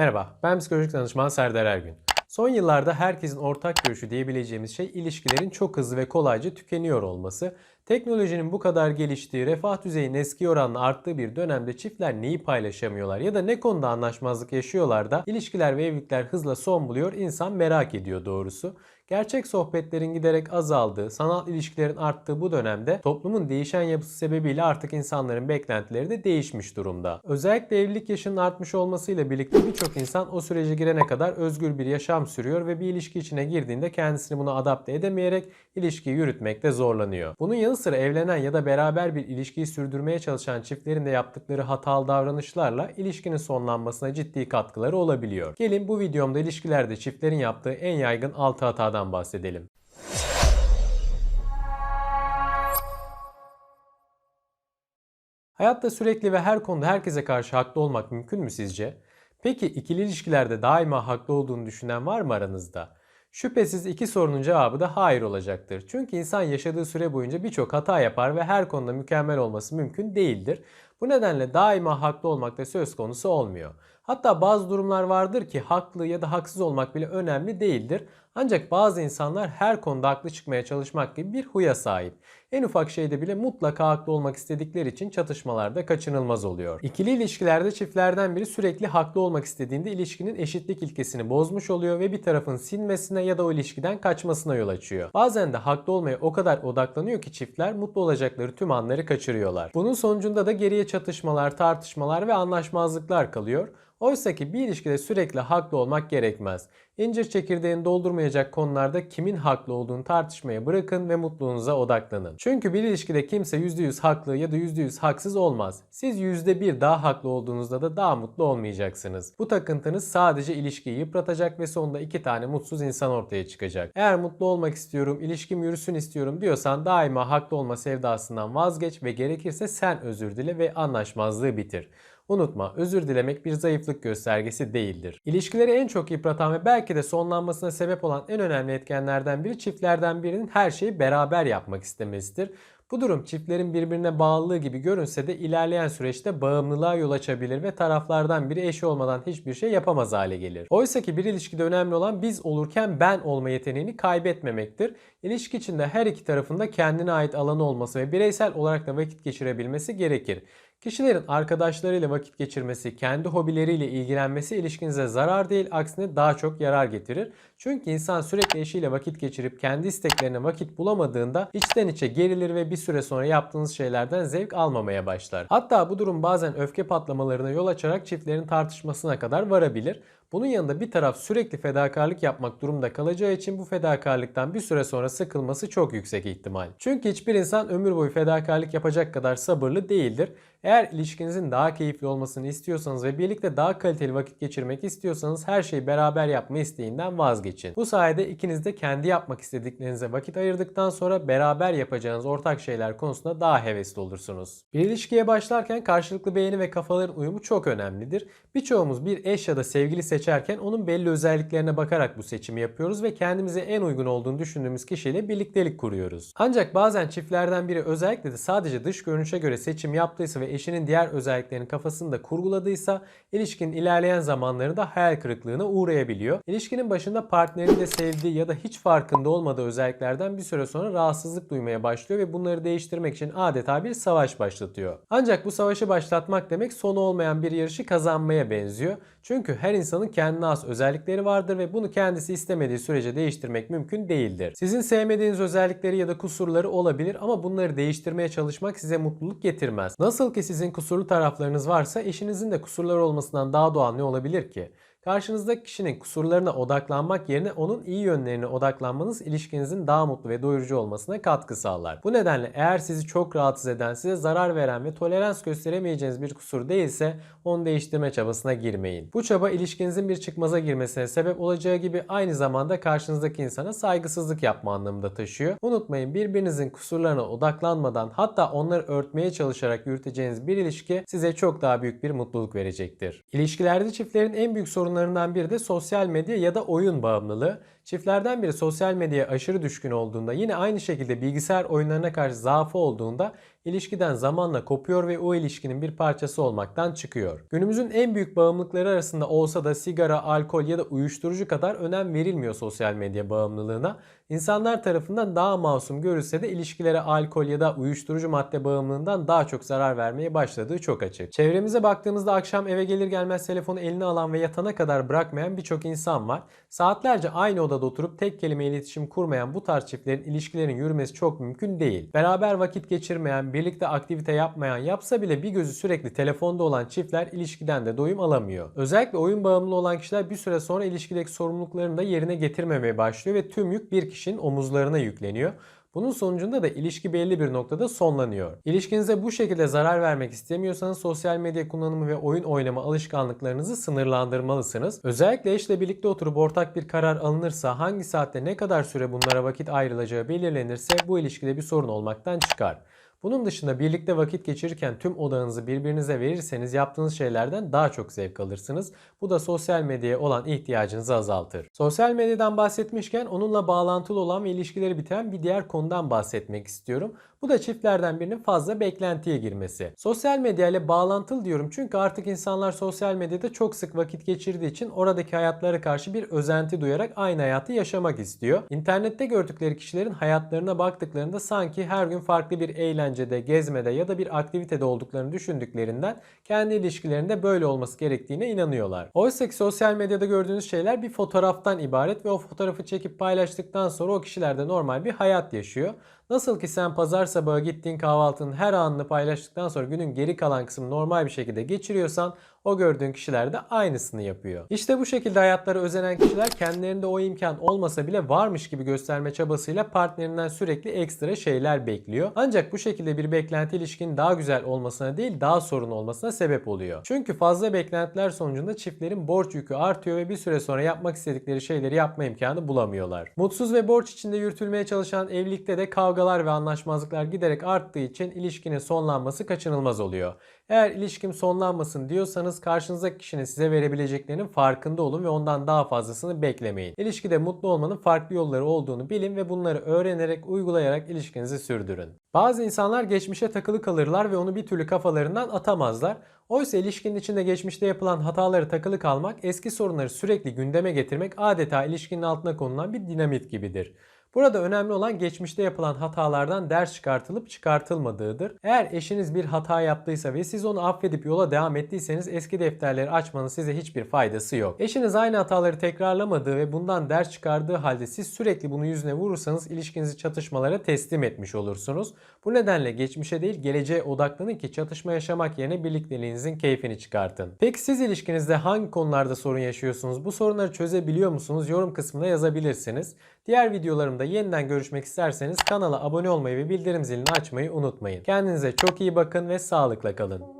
Merhaba, ben psikolojik danışman Serdar Ergün. Son yıllarda herkesin ortak görüşü diyebileceğimiz şey ilişkilerin çok hızlı ve kolayca tükeniyor olması. Teknolojinin bu kadar geliştiği, refah düzeyinin eski oranla arttığı bir dönemde çiftler neyi paylaşamıyorlar ya da ne konuda anlaşmazlık yaşıyorlar da ilişkiler ve evlilikler hızla son buluyor insan merak ediyor doğrusu. Gerçek sohbetlerin giderek azaldığı, sanal ilişkilerin arttığı bu dönemde toplumun değişen yapısı sebebiyle artık insanların beklentileri de değişmiş durumda. Özellikle evlilik yaşının artmış olmasıyla birlikte birçok insan o sürece girene kadar özgür bir yaşam sürüyor ve bir ilişki içine girdiğinde kendisini buna adapte edemeyerek ilişkiyi yürütmekte zorlanıyor. Bunun yanı sıra evlenen ya da beraber bir ilişkiyi sürdürmeye çalışan çiftlerin de yaptıkları hatalı davranışlarla ilişkinin sonlanmasına ciddi katkıları olabiliyor. Gelin bu videomda ilişkilerde çiftlerin yaptığı en yaygın 6 hatadan bahsedelim. Hayatta sürekli ve her konuda herkese karşı haklı olmak mümkün mü sizce? Peki ikili ilişkilerde daima haklı olduğunu düşünen var mı aranızda? Şüphesiz iki sorunun cevabı da hayır olacaktır. Çünkü insan yaşadığı süre boyunca birçok hata yapar ve her konuda mükemmel olması mümkün değildir. Bu nedenle daima haklı olmak da söz konusu olmuyor. Hatta bazı durumlar vardır ki haklı ya da haksız olmak bile önemli değildir. Ancak bazı insanlar her konuda haklı çıkmaya çalışmak gibi bir huya sahip. En ufak şeyde bile mutlaka haklı olmak istedikleri için çatışmalarda kaçınılmaz oluyor. İkili ilişkilerde çiftlerden biri sürekli haklı olmak istediğinde ilişkinin eşitlik ilkesini bozmuş oluyor ve bir tarafın sinmesine ya da o ilişkiden kaçmasına yol açıyor. Bazen de haklı olmaya o kadar odaklanıyor ki çiftler mutlu olacakları tüm anları kaçırıyorlar. Bunun sonucunda da geriye çatışmalar, tartışmalar ve anlaşmazlıklar kalıyor. Oysa ki bir ilişkide sürekli haklı olmak gerekmez. İncir çekirdeğini doldurmayacak konularda kimin haklı olduğunu tartışmaya bırakın ve mutluluğunuza odaklanın. Çünkü bir ilişkide kimse %100 haklı ya da %100 haksız olmaz. Siz %1 daha haklı olduğunuzda da daha mutlu olmayacaksınız. Bu takıntınız sadece ilişkiyi yıpratacak ve sonunda iki tane mutsuz insan ortaya çıkacak. Eğer mutlu olmak istiyorum, ilişkim yürüsün istiyorum diyorsan daima haklı olma sevdasından vazgeç ve gerekirse sen özür dile ve anlaşmazlığı bitir. Unutma, özür dilemek bir zayıflık göstergesi değildir. İlişkileri en çok yıpratan ve belki de sonlanmasına sebep olan en önemli etkenlerden biri çiftlerden birinin her şeyi beraber yapmak istemesidir. Bu durum çiftlerin birbirine bağlılığı gibi görünse de ilerleyen süreçte bağımlılığa yol açabilir ve taraflardan biri eşi olmadan hiçbir şey yapamaz hale gelir. Oysa ki bir ilişkide önemli olan biz olurken ben olma yeteneğini kaybetmemektir. İlişki içinde her iki tarafında kendine ait alanı olması ve bireysel olarak da vakit geçirebilmesi gerekir. Kişilerin arkadaşlarıyla vakit geçirmesi, kendi hobileriyle ilgilenmesi ilişkinize zarar değil, aksine daha çok yarar getirir. Çünkü insan sürekli eşiyle vakit geçirip kendi isteklerine vakit bulamadığında içten içe gerilir ve bir süre sonra yaptığınız şeylerden zevk almamaya başlar. Hatta bu durum bazen öfke patlamalarına yol açarak çiftlerin tartışmasına kadar varabilir. Bunun yanında bir taraf sürekli fedakarlık yapmak durumda kalacağı için bu fedakarlıktan bir süre sonra sıkılması çok yüksek ihtimal. Çünkü hiçbir insan ömür boyu fedakarlık yapacak kadar sabırlı değildir. Eğer ilişkinizin daha keyifli olmasını istiyorsanız ve birlikte daha kaliteli vakit geçirmek istiyorsanız her şeyi beraber yapma isteğinden vazgeçin. Bu sayede ikiniz de kendi yapmak istediklerinize vakit ayırdıktan sonra beraber yapacağınız ortak şeyler konusunda daha hevesli olursunuz. Bir ilişkiye başlarken karşılıklı beğeni ve kafaların uyumu çok önemlidir. Birçoğumuz bir eş ya da sevgili seçerken onun belli özelliklerine bakarak bu seçimi yapıyoruz ve kendimize en uygun olduğunu düşündüğümüz kişiyle birliktelik kuruyoruz. Ancak bazen çiftlerden biri özellikle de sadece dış görünüşe göre seçim yaptıysa ve eşinin diğer özelliklerini kafasında kurguladıysa ilişkinin ilerleyen zamanlarında hayal kırıklığına uğrayabiliyor. İlişkinin başında partnerini de sevdiği ya da hiç farkında olmadığı özelliklerden bir süre sonra rahatsızlık duymaya başlıyor ve bunları değiştirmek için adeta bir savaş başlatıyor. Ancak bu savaşı başlatmak demek sonu olmayan bir yarışı kazanmaya benziyor. Çünkü her insanın kendine has özellikleri vardır ve bunu kendisi istemediği sürece değiştirmek mümkün değildir. Sizin sevmediğiniz özellikleri ya da kusurları olabilir ama bunları değiştirmeye çalışmak size mutluluk getirmez. Nasıl ki sizin kusurlu taraflarınız varsa eşinizin de kusurları olmasından daha doğal ne olabilir ki? Karşınızdaki kişinin kusurlarına odaklanmak yerine onun iyi yönlerine odaklanmanız ilişkinizin daha mutlu ve doyurucu olmasına katkı sağlar. Bu nedenle eğer sizi çok rahatsız eden, size zarar veren ve tolerans gösteremeyeceğiniz bir kusur değilse onu değiştirme çabasına girmeyin. Bu çaba ilişkinizin bir çıkmaza girmesine sebep olacağı gibi aynı zamanda karşınızdaki insana saygısızlık yapma anlamında taşıyor. Unutmayın birbirinizin kusurlarına odaklanmadan hatta onları örtmeye çalışarak yürüteceğiniz bir ilişki size çok daha büyük bir mutluluk verecektir. İlişkilerde çiftlerin en büyük sorunu sorunlarından biri de sosyal medya ya da oyun bağımlılığı. Çiftlerden biri sosyal medyaya aşırı düşkün olduğunda yine aynı şekilde bilgisayar oyunlarına karşı zaafı olduğunda ilişkiden zamanla kopuyor ve o ilişkinin bir parçası olmaktan çıkıyor. Günümüzün en büyük bağımlılıkları arasında olsa da sigara, alkol ya da uyuşturucu kadar önem verilmiyor sosyal medya bağımlılığına. İnsanlar tarafından daha masum görülse de ilişkilere alkol ya da uyuşturucu madde bağımlılığından daha çok zarar vermeye başladığı çok açık. Çevremize baktığımızda akşam eve gelir gelmez telefonu eline alan ve yatana kadar bırakmayan birçok insan var. Saatlerce aynı odada oturup tek kelime iletişim kurmayan bu tarz çiftlerin ilişkilerin yürümesi çok mümkün değil. Beraber vakit geçirmeyen, birlikte aktivite yapmayan, yapsa bile bir gözü sürekli telefonda olan çiftler ilişkiden de doyum alamıyor. Özellikle oyun bağımlı olan kişiler bir süre sonra ilişkideki sorumluluklarını da yerine getirmemeye başlıyor ve tüm yük bir kişinin omuzlarına yükleniyor. Bunun sonucunda da ilişki belli bir noktada sonlanıyor. İlişkinize bu şekilde zarar vermek istemiyorsanız sosyal medya kullanımı ve oyun oynama alışkanlıklarınızı sınırlandırmalısınız. Özellikle eşle birlikte oturup ortak bir karar alınırsa hangi saatte ne kadar süre bunlara vakit ayrılacağı belirlenirse bu ilişkide bir sorun olmaktan çıkar. Bunun dışında birlikte vakit geçirirken tüm odağınızı birbirinize verirseniz yaptığınız şeylerden daha çok zevk alırsınız. Bu da sosyal medyaya olan ihtiyacınızı azaltır. Sosyal medyadan bahsetmişken onunla bağlantılı olan ve ilişkileri bitiren bir diğer konudan bahsetmek istiyorum. Bu da çiftlerden birinin fazla beklentiye girmesi. Sosyal medya ile bağlantılı diyorum çünkü artık insanlar sosyal medyada çok sık vakit geçirdiği için oradaki hayatlara karşı bir özenti duyarak aynı hayatı yaşamak istiyor. İnternette gördükleri kişilerin hayatlarına baktıklarında sanki her gün farklı bir eğlencede, gezmede ya da bir aktivitede olduklarını düşündüklerinden kendi ilişkilerinde böyle olması gerektiğine inanıyorlar. Oysa ki sosyal medyada gördüğünüz şeyler bir fotoğraftan ibaret ve o fotoğrafı çekip paylaştıktan sonra o kişiler de normal bir hayat yaşıyor. Nasıl ki sen pazar sabahı gittiğin kahvaltının her anını paylaştıktan sonra günün geri kalan kısmını normal bir şekilde geçiriyorsan o gördüğün kişiler de aynısını yapıyor. İşte bu şekilde hayatlara özenen kişiler kendilerinde o imkan olmasa bile varmış gibi gösterme çabasıyla partnerinden sürekli ekstra şeyler bekliyor. Ancak bu şekilde bir beklenti ilişkinin daha güzel olmasına değil daha sorun olmasına sebep oluyor. Çünkü fazla beklentiler sonucunda çiftlerin borç yükü artıyor ve bir süre sonra yapmak istedikleri şeyleri yapma imkanı bulamıyorlar. Mutsuz ve borç içinde yürütülmeye çalışan evlilikte de kavgalar ve anlaşmazlıklar giderek arttığı için ilişkinin sonlanması kaçınılmaz oluyor. Eğer ilişkim sonlanmasın diyorsanız karşınızdaki kişinin size verebileceklerinin farkında olun ve ondan daha fazlasını beklemeyin. İlişkide mutlu olmanın farklı yolları olduğunu bilin ve bunları öğrenerek, uygulayarak ilişkinizi sürdürün. Bazı insanlar geçmişe takılı kalırlar ve onu bir türlü kafalarından atamazlar. Oysa ilişkinin içinde geçmişte yapılan hataları takılı kalmak, eski sorunları sürekli gündeme getirmek adeta ilişkinin altına konulan bir dinamit gibidir. Burada önemli olan geçmişte yapılan hatalardan ders çıkartılıp çıkartılmadığıdır. Eğer eşiniz bir hata yaptıysa ve siz onu affedip yola devam ettiyseniz eski defterleri açmanın size hiçbir faydası yok. Eşiniz aynı hataları tekrarlamadığı ve bundan ders çıkardığı halde siz sürekli bunu yüzüne vurursanız ilişkinizi çatışmalara teslim etmiş olursunuz. Bu nedenle geçmişe değil geleceğe odaklanın ki çatışma yaşamak yerine birlikteliğinizin keyfini çıkartın. Peki siz ilişkinizde hangi konularda sorun yaşıyorsunuz? Bu sorunları çözebiliyor musunuz? Yorum kısmına yazabilirsiniz. Diğer videolarımda yeniden görüşmek isterseniz kanala abone olmayı ve bildirim zilini açmayı unutmayın. Kendinize çok iyi bakın ve sağlıkla kalın.